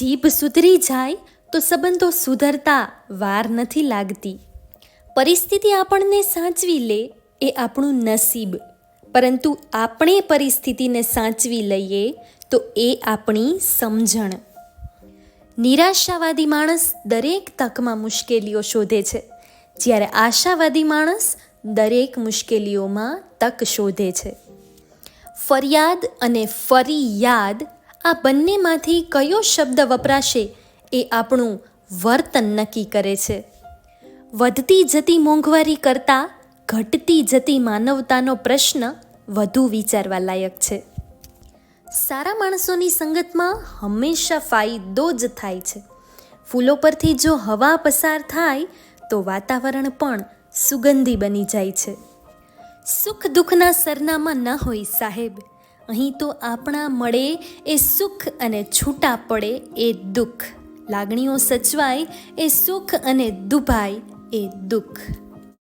જીભ સુધરી જાય તો સંબંધો સુધરતા વાર નથી લાગતી. પરિસ્થિતિ આપણને સાચવી લે એ આપણું નસીબ. પરંતુ આપણે પરિસ્થિતિને સાચવી લઈએ તો એ આપણી સમજણ. નિરાશાવાદી માણસ દરેક તકમાં મુશ્કેલીઓ શોધે છે. જ્યારે આશાવાદી માણસ દરેક મુશ્કેલીઓમાં તક શોધે છે. ફરિયાદ અને ફરી યાદ આ બંનેમાંથી કયો શબ્દ વપરાશે એ આપણું વર્તન નક્કી કરે છે. વધતી જતી મોંઘવારી કરતાં ઘટતી જતી માનવતાનો પ્રશ્ન વધુ વિચારવા લાયક છે. સારા માણસોની સંગતમાં હંમેશા ફાયદો જ થાય છે. ફૂલો પરથી જો હવા પસાર થાય, તો વાતાવરણ પણ સુગંધી બની જાય છે. સુખ દુઃખના સરનામાં ન હોય સાહેબ. અહીં તો આપણા મળે એ સુખ અને છૂટા પડે એ દુઃખ. લાગણીઓ સચવાય એ સુખ અને દુભાય એ દુઃખ.